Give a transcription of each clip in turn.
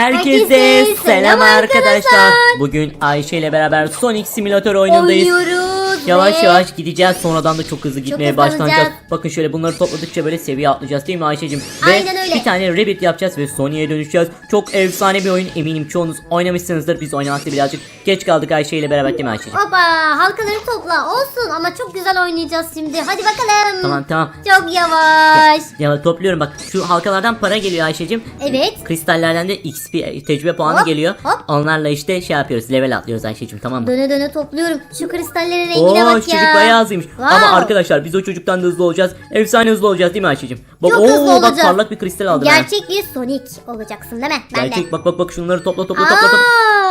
Herkese selam arkadaşlar. Bugün Ayşe ile beraber Sonic Simulator oyunundayız. Oynuyoruz Yavaş yavaş gideceğiz. Sonradan da çok hızlı gitmeye başlanacağız. Bakın şöyle bunları topladıkça böyle seviye atlayacağız değil mi Ayşe'cim? Ve Aynen öyle. bir tane Rabbit yapacağız ve Sonic'e dönüşeceğiz. Çok efsane bir oyun. Eminim çoğunuz oynamışsınızdır. Biz oynamakta birazcık geç kaldık Ayşe ile beraber değil mi Ayşe'cim? Hoppa halkaları topla olsun ama çok güzel oynayacağız şimdi. Hadi bakalım. Tamam tamam. Çok yavaş. Ya topluyorum bak. Şu halkalardan para geliyor Ayşe'cim. Evet. Kristallerden de XP tecrübe puanı Hop, geliyor. hop. Onlarla işte şey yapıyoruz. Level atlıyoruz Ayşe'cim tamam mı? Döne döne topluyorum. Şu kristallerin rengine Oo bak çocuk ya. bayağı hızlıymış. Wow. Ama arkadaşlar biz o çocuktan da hızlı olacağız. Efsane hızlı olacağız değil mi Ayşe'cim? Bak, Çok hızlı bak olacağız. parlak bir kristal aldım ben. Gerçek bir Sonic olacaksın değil mi? Ben Gerçek de. bak bak bak şunları topla topla topla topla.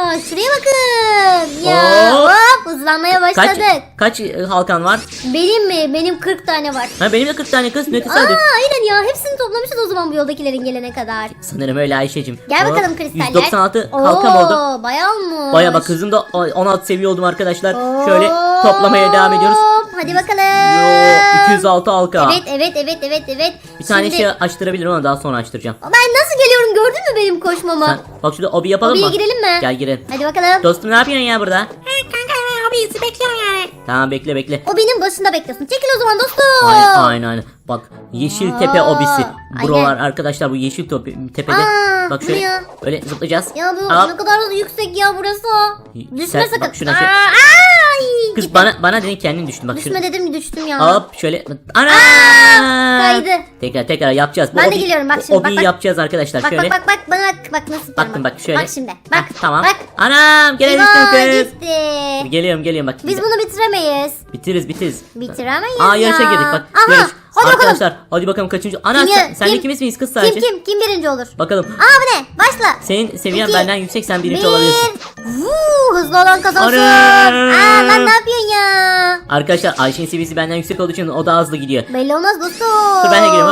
Aa, şuraya bakın. Ya Hop. hop hızlanmaya Kaç başladık. kaç e, halkan var? Benim mi? Benim 40 tane var. Ha benim de 40 tane kız ne Aa tesadüf. aynen ya hepsini toplamışız o zaman bu yoldakilerin gelene kadar. Sanırım öyle Ayşe'cim. Gel Hop, bakalım kristaller. 196 halkam oldu. Oo, bayağı olmuş. Baya bak hızım da 16 seviye oldum arkadaşlar. Şöyle toplamaya devam ediyoruz. Hop, Hadi bakalım. Yo 206 halka. Evet evet evet evet evet. Bir tane Şimdi- şey açtırabilirim ama daha sonra açtıracağım. Ben nasıl geliyorum gördün mü benim koşmamı? Sen, bak şurada obi yapalım Hobiye mı? girelim mi? Gel girelim. Hadi bakalım. Dostum ne yapıyorsun ya burada? kanka hobisi bekliyorum yani. Tamam bekle bekle. O benim başında bekliyorsun. Çekil o zaman dostum. Aynen aynen aynen. Bak yeşil tepe Aa, obisi. aynen. Buralar arkadaşlar bu yeşil tepe, tepede. Aa, bak bu şöyle ya? böyle zıplayacağız. Ya bu Hop. ne kadar da yüksek ya burası. Düşme Sen- sakın. bak şuna şey- Aa, Kız bana bana dedin kendin düştün bak Düşme şurada. dedim düştüm ya. Hop şöyle. Ana! kaydı. Tekrar tekrar yapacağız. Bu Ben de obi- geliyorum, bak bu şimdi, bak, obiyi bak. yapacağız arkadaşlar. Bak şöyle. bak bak bak bana bak bak nasıl yapıyorum Baktım bak şöyle. Bak şimdi bak. Heh, tamam. Bak. Anam gelebilirsin Eyvah, kız. gitti. Geliyorum geliyorum bak. Biz bunu bitiremeyiz. Bitiririz bitiririz. Bitiremeyiz Aa yarışa ya. girdik bak. Aha, Yarış. Hadi bakalım. Arkadaşlar hadi bakalım kaçıncı. Ana Kim- sen, kim- ikimiz miyiz kız sadece? Kim kim kim birinci olur? Bakalım. Aa bu ne? Başla. Senin seviyen İki, benden yüksek sen birinci Bir. olabilirsin. Vuu, hızlı olan kazansın. Ana. Aa lan ne yapıyorsun ya? Arkadaşlar Ayşe'nin seviyesi benden yüksek olduğu için o daha hızlı gidiyor. Belli olmaz dostum. Dur ben de gireyim.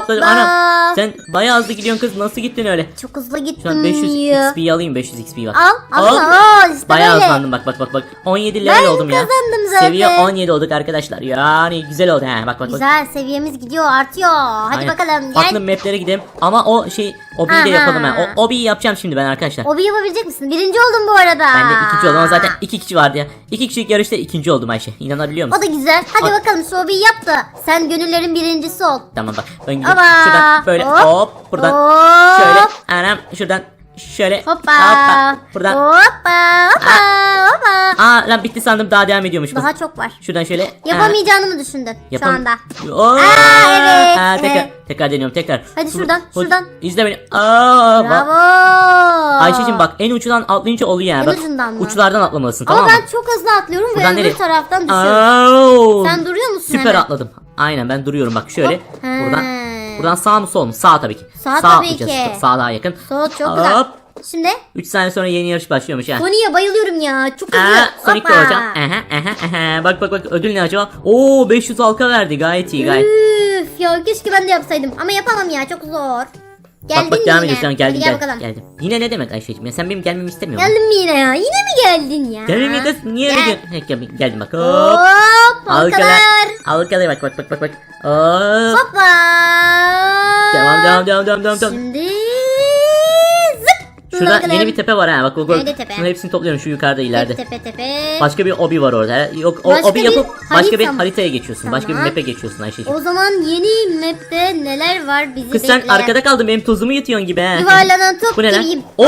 Hoppa. Anam sen bayağı hızlı gidiyorsun kız nasıl gittin öyle? Çok hızlı Şu an gittim 500 ya. XP'yi alayım 500 XP'yi bak. Al al Hop. al işte Bayağı böyle. hızlandım bak bak bak bak. 17 level Ben oldum ya. kazandım zaten. Seviye 17 olduk arkadaşlar. Yani güzel oldu ha. Bak bak bak. Güzel seviyemiz gidiyor artıyor. Hadi Aynen. bakalım Farklı gel. maplere gidelim. Ama o şey obiyi de yapalım ha. O obiyi yapacağım şimdi ben arkadaşlar. Obi yapabilecek misin? Birinci oldum bu arada. Ben de ikinci oldum ama zaten iki kişi vardı ya. İki kişilik yarışta ikinci oldum Ayşe. İnanabiliyor O musun? da güzel. Hadi Bak. bakalım şu obiyi yap da sen gönüllerin birincisi ol. Tamam bak. Ben gidiyorum. Hoppa. Şuradan böyle hop, Hop. buradan Hop. şöyle anam şuradan şöyle Hoppa. buradan Hoppa. Hoppa. Hoppa. Aa lan bitti sandım daha devam ediyormuş kız. Daha çok var. Şuradan şöyle Yapamayacağını mı düşündün şu Yapam- anda? Oo! evet, Aa, tekrar, evet. tekrar deniyorum tekrar. Hadi şuradan, dur. şuradan. İzle beni. Aa, bak. Bravo. Ayşe'cim bak en uçundan atlayınca oluyor yani. En bak, ucundan mı? Uçlardan atlamalısın Ama tamam mı? ben çok hızlı atlıyorum ve Buradan öbür nereye? taraftan düşüyorum. Aa! Sen duruyor musun Süper hemen? atladım. Aynen ben duruyorum bak şöyle. Hop. Buradan. Buradan sağ mı sol mu? Sağ tabii ki. Sağ tabii atlayacağız. ki. Sağ daha yakın. Sol çok Hop. güzel. Şimdi 3 saniye sonra yeni yarış başlıyormuş ha. Sony'ye bayılıyorum ya. Çok hızlı. Aa, Sonic Hoppa. olacağım. Aha, aha, aha. Bak bak bak ödül ne acaba? Oo 500 halka verdi gayet iyi gayet. Üf ya keşke ben de yapsaydım. Ama yapamam ya çok zor. Geldin bak bak devam yine? ediyoruz. Tamam, Hadi geldim gel geldim, bakalım. geldim. Yine ne demek Ayşe'cim ya sen benim gelmemi istemiyor musun? Mi yine ya? Yine mi geldin ya? Geldim mi kız? Niye öyle Gel. diyorsun? Heh, gel- Geldim bak. Hop. Hop. Halkalar. Halkalar. Bak bak bak bak bak. Hop. Hoppa. Devam devam devam devam devam. devam. Şimdi. Şurada bakalım. yeni bir tepe var ha. Bak bak. Nerede tepe? Hepsini topluyorum şu yukarıda ileride. Tepe tepe. Başka bir obi var orada. Yok o Başka obi bir yapıp başka bir harita mı? haritaya geçiyorsun. Başka bir Tamam. map'e geçiyorsun Ayşe'cim. O zaman yeni map'te neler var bizi Kız sen bekleyen? arkada kaldın benim tozumu yutuyorsun gibi ha. Yuvarlanan top Bu ne lan? Oo!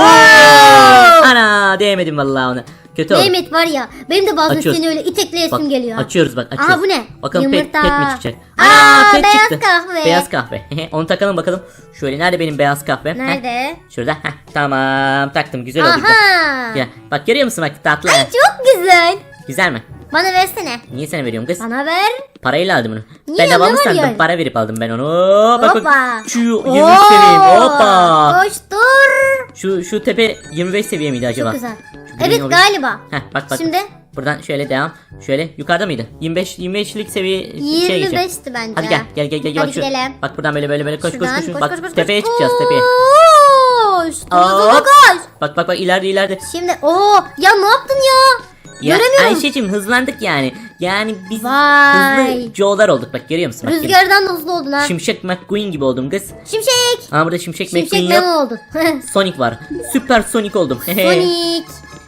Ana değmedim vallahi ona. Kötü oldu. Mehmet var ya benim de bazen Açıyoruz. seni öyle itekleyesim Bak, geliyor. Açıyoruz bak açıyoruz. Aha bu ne? Bakalım pet, Yumurta. pet mi çıkacak? Aa, pet beyaz çıktı. kahve. Beyaz kahve. Onu takalım bakalım. Şöyle nerede benim beyaz kahve? Heh, Nerede? şurada. Heh, tamam taktım güzel oldu. Aha. Ya, bak görüyor musun bak tatlı. Ay çok güzel. Güzel mi? Bana versene. Niye sana veriyorum kız? Bana ver. Parayla aldım onu. Niye, ben ne var sandım. yani? Para verip aldım ben onu. Bak Hoppa. bak. Şu 23 Oo, seviyeyim. Hoppa. Koştur. Şu şu tepe 25 seviye miydi acaba? Çok güzel. Green Evet orange. galiba. Heh bak bak. Şimdi? Buradan şöyle devam. Şöyle yukarıda mıydı? 25 25'lik seviye şey geçeceğim. 25'ti bence. Hadi gel gel gel gel. Hadi bak şu- gidelim. Bak buradan böyle böyle böyle koş Şuradan, koş koş. koş, Bak koş, koş, tepeye koş. çıkacağız tepeye. Koş. Koş. Bak bak bak ileride ileride. Şimdi o ya ne yaptın ya? Ya Göremiyorum. Ayşe'cim hızlandık yani. Yani biz Vay. hızlı Joe'lar olduk bak görüyor musun? Bak, görüyor musun? Rüzgardan da hızlı oldun ha. Şimşek McQueen gibi oldum kız. Şimşek. Ama burada Şimşek, Şimşek McQueen yok. oldun. Sonic var. Süper Sonic oldum. Sonic.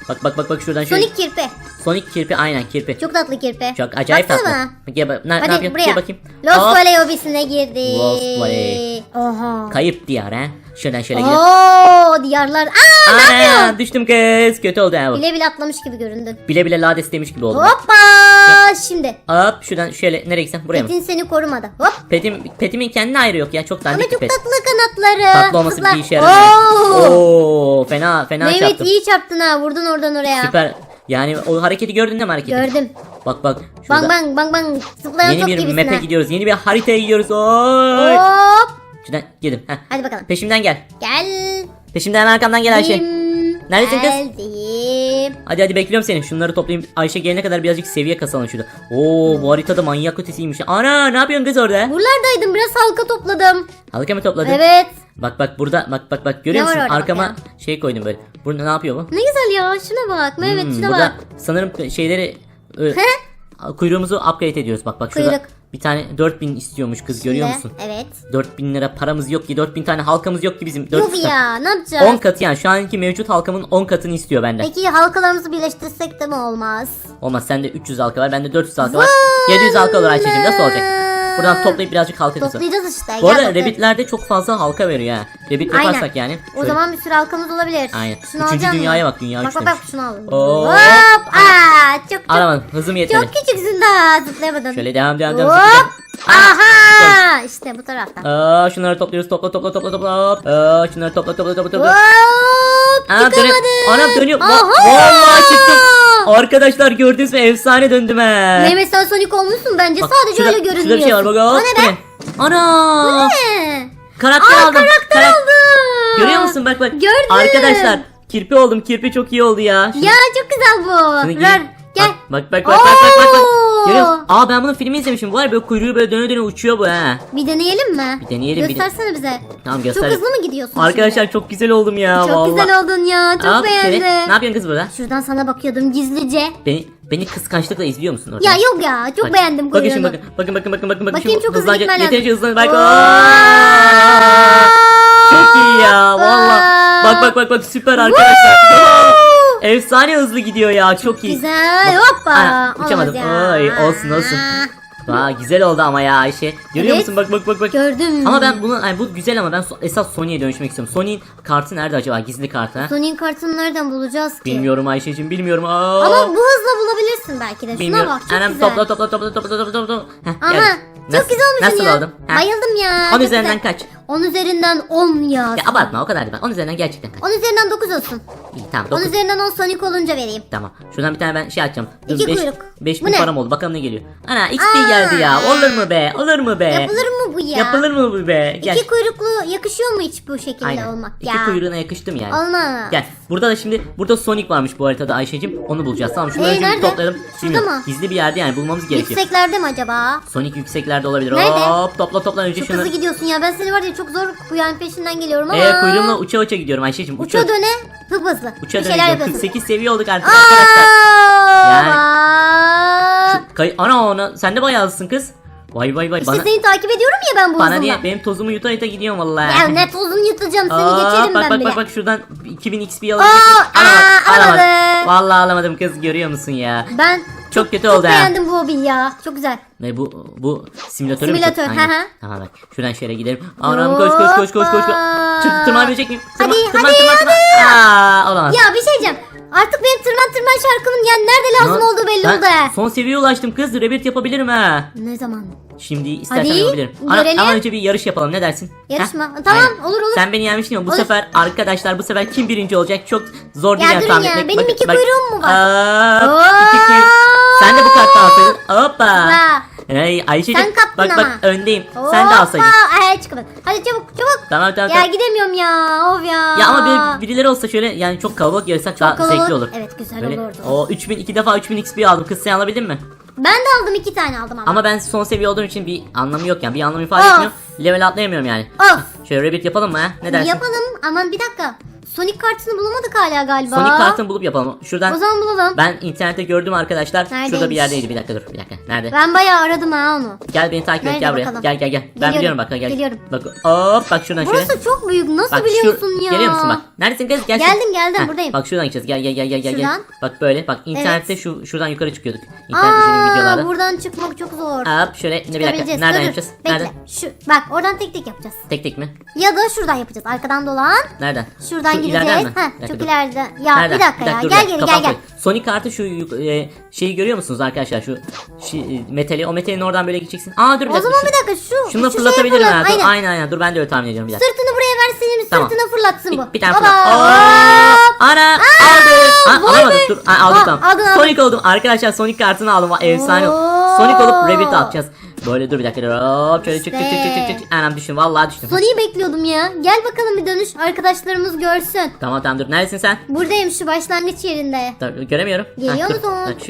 Bak bak bak bak şuradan şöyle. Sonic kirpi. Sonic kirpi aynen kirpi. Çok tatlı kirpi. Çok acayip Baksana tatlı. bana. Gel, bak, ne, ne Hadi yapıyorsun? buraya. Gel bakayım. Lost Hop. Valley obisine girdi. Lost Valley. Oha. Kayıp diyar ha. Şuradan şöyle gidelim. Oo diyarlar. Aa ne yapıyorsun? Düştüm kız. Kötü oldu ha bu. Bile bile atlamış gibi göründün. Bile bile lades demiş gibi oldum. Hoppa şimdi. Hop şuradan şöyle nereye gitsen buraya mı? Metin seni korumadı. Hop. Petim, petimin kendine ayrı yok ya çok Ama dandik bir çok pet. tatlı kanatları. Tatlı olması Zıplar. bir işe yaramıyor. Oo. Oo fena fena Mehmet çarptım. iyi çarptın ha. Vurdun oradan oraya. Süper. Yani o hareketi gördün değil mi hareketi? Gördüm. Bak bak. Şurada. Bang bang bang bang. Zıplayan Yeni top bir gibisin map'e ha. gidiyoruz. Yeni bir haritaya gidiyoruz. Oy. Hop. Şuradan girdim. Heh. Hadi bakalım. Peşimden gel. Gel. Peşimden hemen arkamdan gel Ayşe. Kim? Neredesin kız? Geldim. Hadi hadi bekliyorum seni. Şunları toplayayım. Ayşe gelene kadar birazcık seviye kasalım şurada. Oo bu haritada manyak ötesiymiş. Ana ne yapıyorsun kız orada? Buralardaydım. Biraz halka topladım. Halka mı topladın? Evet. Bak bak burada bak bak bak görüyor Ne var musun? orada Arkama bak şey koydum böyle. Burada ne yapıyor bu? Ne güzel ya. Şuna bak. Mehmet Hmm, şuna burada bak. sanırım şeyleri e, kuyruğumuzu upgrade ediyoruz. Bak bak şurada Kuyruk. Bir tane 4000 istiyormuş kız görüyor musun? Evet. 4000 lira paramız yok ki 4000 tane halkamız yok ki bizim. 400 Yok tane. ya. Ne yapacağız? 10 katı yani şu anki mevcut halkamın 10 katını istiyor benden. Peki halkalarımızı birleştirsek de mi olmaz? Olmaz sende 300 halka var bende 400 halka var. 700 halka olur Ayşe'cim nasıl olacak? Buradan toplayıp birazcık halka kısalım. Toplayacağız işte. Bu arada. Rabbitlerde çok fazla halka veriyor ha. Rabbit Aynen. yaparsak yani. O şöyle- zaman bir sürü halkamız olabilir. Aynen. Şunu Üçüncü alacağım dünyaya mı? bak, dünya Bak üç bak bak demiş. şunu aldım. Oo. Hop. Aa, çok çok. Aramadın hızım yetmedi. Çok küçüksün daha zıplayamadın. Şöyle devam devam devam. Hop. Aha. İşte bu taraftan. Aa şunları topluyoruz topla topla topla topla. Hop. Aa şunları topla topla topla topla. Hop. Aa, dönüyor. Çıkamadım. Anam dönüyor. Va- Aha. Vallahi çıktım. Arkadaşlar gördünüz mü efsane döndüm he. Mehmet sen Sonic olmuşsun bence Bak, sadece şurada- öyle görünüyorsun. Şurada bir şey var bak. Hop, ne bu be? ne? Ana. Ne? Karakter Aa aldım. karakter Karak- aldım. Görüyor musun bak bak. Gördüm. Arkadaşlar kirpi oldum. Kirpi çok iyi oldu ya. Şunu- Ya çok güzel bu. şunu giy- Ver gel. Bak bak bak bak bak bak. bak. Oo. Görüyor musun? Aa ben bunun filmi izlemişim. Var ya, böyle kuyruğu böyle döne döne uçuyor bu ha. Bir deneyelim mi? Bir deneyelim, bir de- Göstersene bize. Tamam Çok göster. hızlı mı gidiyorsun Arkadaşlar çok güzel oldum ya Çok vallahi. güzel oldun ya. Çok şöyle. beğendim. Ne yapıyorsun kız burada? Şuradan sana bakıyordum gizlice. Beni beni kıskançlıkla izliyor musun orada? Ya yok ya. Çok Bak- beğendim Bakın kuyruğunu. bakın. Bakın bakın bakın bakın. bakın. Bakayım Şimdi çok hızlı hızlanacak. gitmen lazım. Yeterince hızlan. Bak. Aa! Çok iyi ya valla. Aa. Bak bak bak bak süper arkadaşlar. Efsane hızlı gidiyor ya çok iyi. Güzel. Bak- Hoppa. Ana, uçamadım. Olmaz ya. Ay, olsun, olsun. Vay güzel oldu ama ya Ayşe. Görüyor Evet. musun bak bak bak bak. Gördüm. Ama ben bunu yani bu güzel ama ben so- esas Sony'ye dönüşmek istiyorum. Sony'in kartı nerede acaba? Gizli kartı ha? Sony'in kartını nereden bulacağız ki? Bilmiyorum Ayşe'cim bilmiyorum. Aa. Ama bu hızla bulabilirsin belki de. Şuna Bilmiyorum. bak çok Anam, güzel. topla topla topla topla topla topla. Heh, Ama geldim. çok Nasıl- güzel olmuşsun Nasıl ya. Ha? Bayıldım ya. On çok üzerinden güzel. kaç? 10 üzerinden 10 ya. Ya abartma o kadar da ben. 10 üzerinden gerçekten kaç? 10 üzerinden 9 olsun. İyi tamam 10 9. üzerinden 10 Sonic olunca vereyim. Tamam. Şuradan bir tane ben şey açacağım. İki kuyruk. 5 Bu bin ne? param oldu. Bakalım ne geliyor. Ana XP Aa. geldi ya. Olur mu be? Olur mu be? Yapılır mı bu ya? Yapılır mı bu be? Gel. İki kuyruklu yakışıyor mu hiç bu şekilde Aynen. olmak? İki ya. kuyruğuna yakıştım yani. Olmaz. Gel. Burada da şimdi burada Sonic varmış bu haritada Ayşe'cim. Onu bulacağız. Tamam şunları Ee, önce bir nerede? toplayalım. Şurada Bilmiyorum. mı? Gizli bir yerde yani bulmamız gerekiyor. Yükseklerde mi acaba? Sonic yükseklerde olabilir. Nerede? Hop topla topla önce Çok şunu. hızlı gidiyorsun ya. Ben seni var ya çok zor bu yani peşinden geliyorum ama. Ee kuyruğumla uça uça gidiyorum Ayşe'cim. Uça Uça döne hıp hızlı. Uça bir şeyler gidiyorum. yapıyorsun. 48 seviye olduk artık arkadaşlar. Yani- Yani... Kay ana ona sen de bayağı hızlısın kız. Vay vay vay İşte bana seni takip ediyorum ya ben bu bana hızımla. diye benim tozumu yuta yuta gidiyorum vallahi. Ya ne tozunu yutacağım seni Aa, geçerim bak ben bak bile. bak bak şuradan 2000 XP alabilecek Aa? Alamadım, alamadım. alamadı. Vallahi alamadım kız görüyor musun ya? Ben Çok kötü çok oldu ha. beğendim bu hobiyi ya. Çok güzel. Ne bu bu simülatörü mü? Simülatör, Aynen. hı hı. Tamam bak şuradan şöyle gidelim. Anam koş koş koş koş koş. Çık tırmanabilecek miyim? Tırman, Hadi, tırman, hadi, tırman, hadi. tırman. Aa, olamaz. Ya bir şey diyeceğim. Artık benim tırman tırman şarkımın yani nerede lazım Ya, olduğu belli oldu. ha. Son seviyeye ulaştım kız. Rebirth yapabilirim ha. Ne zaman? Şimdi istersen Hadi, yapabilirim. Ama, görelim. ama önce bir yarış yapalım ne dersin? Yarışma. Heh? Tamam, Aynen. olur, olur. Sen beni yenmiştin ama bu Olur. sefer arkadaşlar bu sefer kim birinci olacak çok zor değil Ya yani durun tahmin ya, etmek. benim iki kuyruğum mu var? Aa, Oo. iki kuyruk. Sen de bu karttan alsaydın. Hoppa. Ha. Hey Ayşe'cim Sen kaptın bak ama. bak öndeyim. Sen de alsaydın. Hoppa. Ay çıkamadım. Hadi çabuk çabuk. Tamam tamam Ya tamam. gidemiyorum ya. Of ya. Ya ama bir, birileri olsa şöyle yani çok kalabalık yarışsak daha kalabalık. zevkli olur. Evet, güzel Böyle, olurdu. O 3000 iki defa 3000 XP aldım. Kız sen alabildin mi? Ben de aldım iki tane aldım ama. Ama ben son seviye olduğum için bir anlamı yok yani. Bir anlam ifade Of. etmiyor. Level atlayamıyorum yani. Of. Şöyle rabbit yapalım mı ha? Ne dersin? Yapalım. Aman bir dakika. Sonic kartını bulamadık hala galiba. Sonic kartını bulup yapalım. O Şuradan zaman bulalım. Ben, ben internette gördüm arkadaşlar. Şurada Neredeymiş? bir yerdeydi. Bir dakika dur. Bir dakika. Nerede? bayağı aradım ha onu. Gel beni takip et Nerede gel buraya. bakalım? Gel gel gel. Ben Geliyorum, biliyorum bak gel. geliyorum. Bak hop bak şuradan şöyle. Burası çok büyük. Nasıl Bak biliyorsun ya? Geliyor musun bak? Neredesin kız? Gel. Geldim, geldim, buradayım. Bak şuradan gideceğiz. Gel gel gel gel gel. Şuradan. Bak böyle bak internette şu şuradan yukarı çıkıyorduk. İnternette şöyle Aa, videolarda. buradan çıkmak çok zor. Hop şöyle ne bir dakika. Çıkabileceğiz. Nereden Dur, yapacağız? Bekle. Nereden? Şu, bak oradan tek tek yapacağız. Tek tek mi? Ya da şuradan yapacağız. Arkadan dolan. Nereden? Şuradan Şu ileriden mi? Dakika, çok dur. ileride. Ya Nereden? bir dakika ya. dur, gel geri gel gel. Sonic kartı şu e, şeyi görüyor musunuz arkadaşlar? Şu e, metali. O metalin oradan böyle gideceksin. Aa dur bir O dakika. zaman şu- bir dakika şu. Şunu da şu şeye fırlatabilirim fırlat. ha. Dur, Aynen. aynen aynen. Dur ben de öyle tahmin ediyorum bir dakika. Sırtını buraya ver senin Tamam. sırtına fırlatsın bu. Bir, bir tane fırlat. Hop! Ana aldı. Ha, vay alamadık dur. Ha, aldık Ha, tamam. Sonic oldum. Arkadaşlar Sonic kartını aldım. Efsane. Sonic olup Rabbit atacağız. Böyle dur bir dakika. Hop şöyle çık çık çık çık çık. Anam düştüm. Vallahi düştüm. Sonic'i bekliyordum ya. Gel bakalım bir dönüş. Arkadaşlarımız görsün. Tamam tamam dur. Neredesin sen? Buradayım şu başlangıç yerinde. Dur, göremiyorum. Geliyor musun?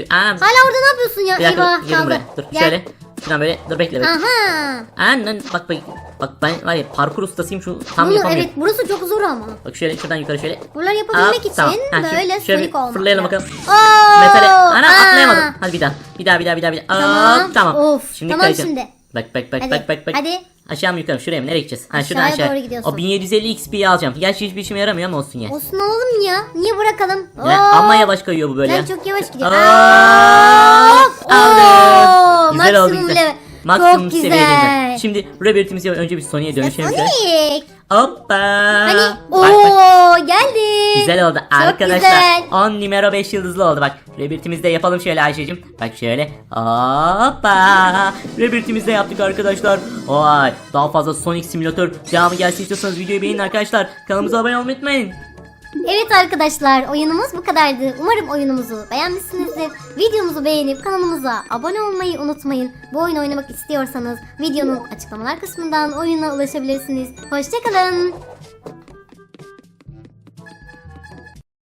Hala orada ne yapıyorsun ya? Bir dakika Eyvah dur, kaldı. buraya. Dur Gel. şöyle. Şuradan böyle dur bekle bekle. Aha. Anan bak bak. Bak ben var ya parkur ustasıyım şu tam Bunu, yapamıyorum. evet burası çok zor ama. Bak şöyle şuradan yukarı şöyle. Buraları yapabilmek Hop, için tamam. Ha, şu- böyle şöyle Sonic olmak. fırlayalım bakalım. Oo, Metale. Ana aa. atlayamadım. Hadi bir daha. Bir daha bir daha bir daha. Bir daha. Tamam. Hop, tamam. Of, Şimdi tamam kayacağım. şimdi. Bak bak bak Hadi, bak bak bak. hadi. Aşağı mı yukarı mı? Şuraya mı? Nereye gideceğiz? Ha şuradan Aşağıya aşağı. doğru gidiyorsun. O 1750 XP'yi alacağım. Gerçi hiçbir işime yaramıyor ama olsun ya. Olsun alalım ya. Niye bırakalım? Ya, Oo. amma yavaş kayıyor bu böyle Ben ya. çok yavaş gidiyor. Aa, Hop! aldım. Güzel oldu maksimum güzel. level. Maksimum Çok güzel. Şimdi Rabbit'imizi önce bir Sony'e dönüşelim. Sonic. Hoppa. Hani Bak, ooo geldi. Güzel oldu Çok arkadaşlar. güzel. 10 numara 5 yıldızlı oldu bak. Rebirtimizi de yapalım şöyle Ayşe'cim. Bak şöyle. Hoppa. Rebirtimizi de yaptık arkadaşlar. Vay. Daha fazla Sonic Simulator devamı gelsin istiyorsanız videoyu beğenin arkadaşlar. Kanalımıza abone olmayı unutmayın. Evet arkadaşlar oyunumuz bu kadardı. Umarım oyunumuzu beğenmişsinizdir. Videomuzu beğenip kanalımıza abone olmayı unutmayın. Bu oyunu oynamak istiyorsanız videonun açıklamalar kısmından oyuna ulaşabilirsiniz. Hoşçakalın.